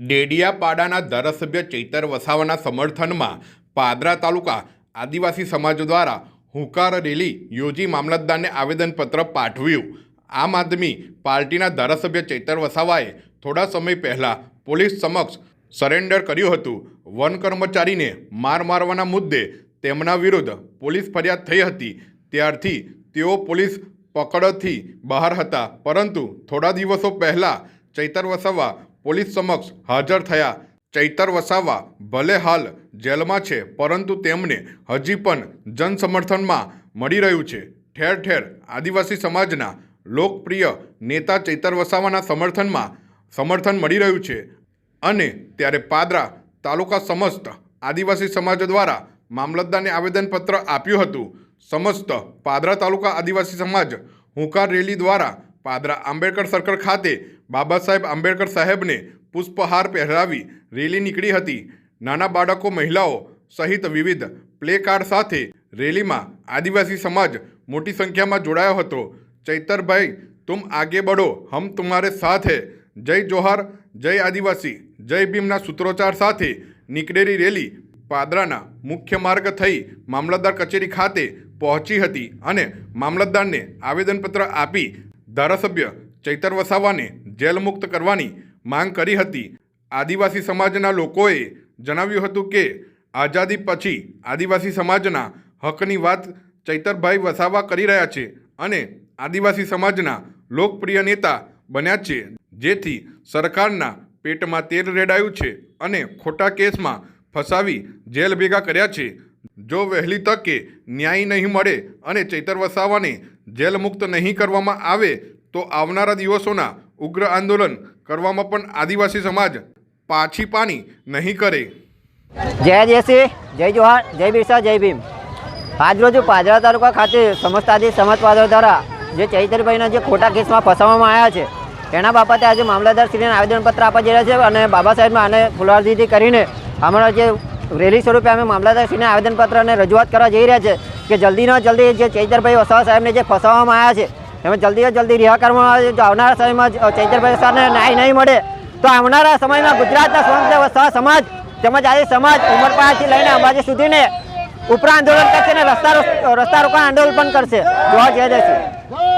ડેડિયાપાડાના ધારાસભ્ય ચૈતર વસાવાના સમર્થનમાં પાદરા તાલુકા આદિવાસી સમાજ દ્વારા હુંકાર રેલી યોજી મામલતદારને આવેદનપત્ર પાઠવ્યું. આમ આદમી પાર્ટીના ધારાસભ્ય ચૈતર વસાવાએ થોડા સમય પહેલાં પોલીસ સમક્ષ સરેન્ડર કર્યું હતું. વન કર્મચારીને માર મારવાના મુદ્દે તેમના વિરુદ્ધ પોલીસ ફરિયાદ થઈ હતી. ત્યારથી તેઓ પોલીસ પકડથી બહાર હતા. પરંતુ થોડા દિવસો પહેલાં ચૈતર વસાવા પોલીસ સમક્ષ હાજર થયા. ચૈતર વસાવા ભલે હાલ જેલમાં છે, પરંતુ તેમને હજી પણ જનસમર્થનમાં મળી રહ્યું છે. ઠેર ઠેર આદિવાસી સમાજના લોકપ્રિય નેતા ચૈતર વસાવાના સમર્થનમાં સમર્થન મળી રહ્યું છે અને ત્યારે પાદરા તાલુકા સમસ્ત આદિવાસી સમાજ દ્વારા મામલતદારને આવેદનપત્ર આપ્યું હતું. સમસ્ત પાદરા તાલુકા આદિવાસી સમાજ હુંકાર રેલી દ્વારા પાદરા આંબેડકર સર્કલ ખાતે બાબા સાહેબ આંબેડકર સાહેબને પુષ્પહાર પહેરાવી રેલી નીકળી હતી. નાના બાળકો, મહિલાઓ સહિત વિવિધ પ્લે કાર્ડ સાથે રેલીમાં આદિવાસી સમાજ મોટી સંખ્યામાં જોડાયો હતો. ચૈતરભાઈ, તુમ આગે બઢો, હમ તુમારે સાથ જય જોહાર, જય આદિવાસી, જય ભીમના સૂત્રોચ્ચાર સાથે નીકળેલી રેલી પાદરાના મુખ્ય માર્ગ થઈ મામલતદાર કચેરી ખાતે પહોંચી હતી અને મામલતદારને આવેદનપત્ર આપી ધારાસભ્ય ચૈતર વસાવાને જેલમુક્ત કરવાની માંગ કરી હતી. આદિવાસી સમાજના લોકોએ જણાવ્યું હતું કે, આઝાદી પછી આદિવાસી સમાજના હકની વાત ચૈતરભાઈ વસાવા કરી રહ્યા છે અને આદિવાસી સમાજના લોકપ્રિય નેતા બન્યા છે, જેથી સરકારના પેટમાં તેલ રેડાયું છે અને ખોટા કેસમાં ફસાવી જેલ ભેગા કર્યા છે. જો વહેલી તકે ન્યાય નહીં મળે અને ચૈતર વસાવાને જેલ મુક્ત નહીં કરવામાં આવે, તો આવનારા દિવસોના ઉગ્ર આંદોલન કરવામાં પણ આદિવાસી સમાજ પાછી પાની નહીં કરે. જય દેશી જય જોહાર, જય બિરસા, જય ભીમ. આજરોજ પાદરા તાલુકા ખાતે સમસ્ત આદિ સમાજ પાદરા દ્વારા જે ચૈતરભાઈના જે ખોટા કેસમાં ફસાવવામાં આવ્યા છે, તેના બાબતે આજે મામલતદારશ્રીને આવેદનપત્ર આપવા જઈ રહ્યા છે અને બાબા સાહેબમાં આને ફુલારજીથી કરીને અમારા જે રેલી સ્વરૂપે અમે મામલતદારશ્રીને આવેદનપત્ર અને રજૂઆત કરવા જઈ રહ્યા છે કે જલ્દીમાં જલ્દી જે ચૈતરભાઈ વસાવા સાહેબને જે ફસાવવામાં આવ્યા છે એમાં જલ્દી જલ્દી રિહા કરવામાં આવે જો આવનારા સમયમાં ચૈતરભાઈ વસાવાને ન્યાય નહીં મળે, તો આવનારા સમયમાં ગુજરાતના સ્વતંત્ર સમાજ તેમજ આજે સમાજ ઉમરપાડાથી લઈને અંબાજી સુધીને ઉપરા આંદોલન કરશે અને રસ્તા રસ્તા રોકાણ આંદોલન પણ કરશે. જોવા જય દેશી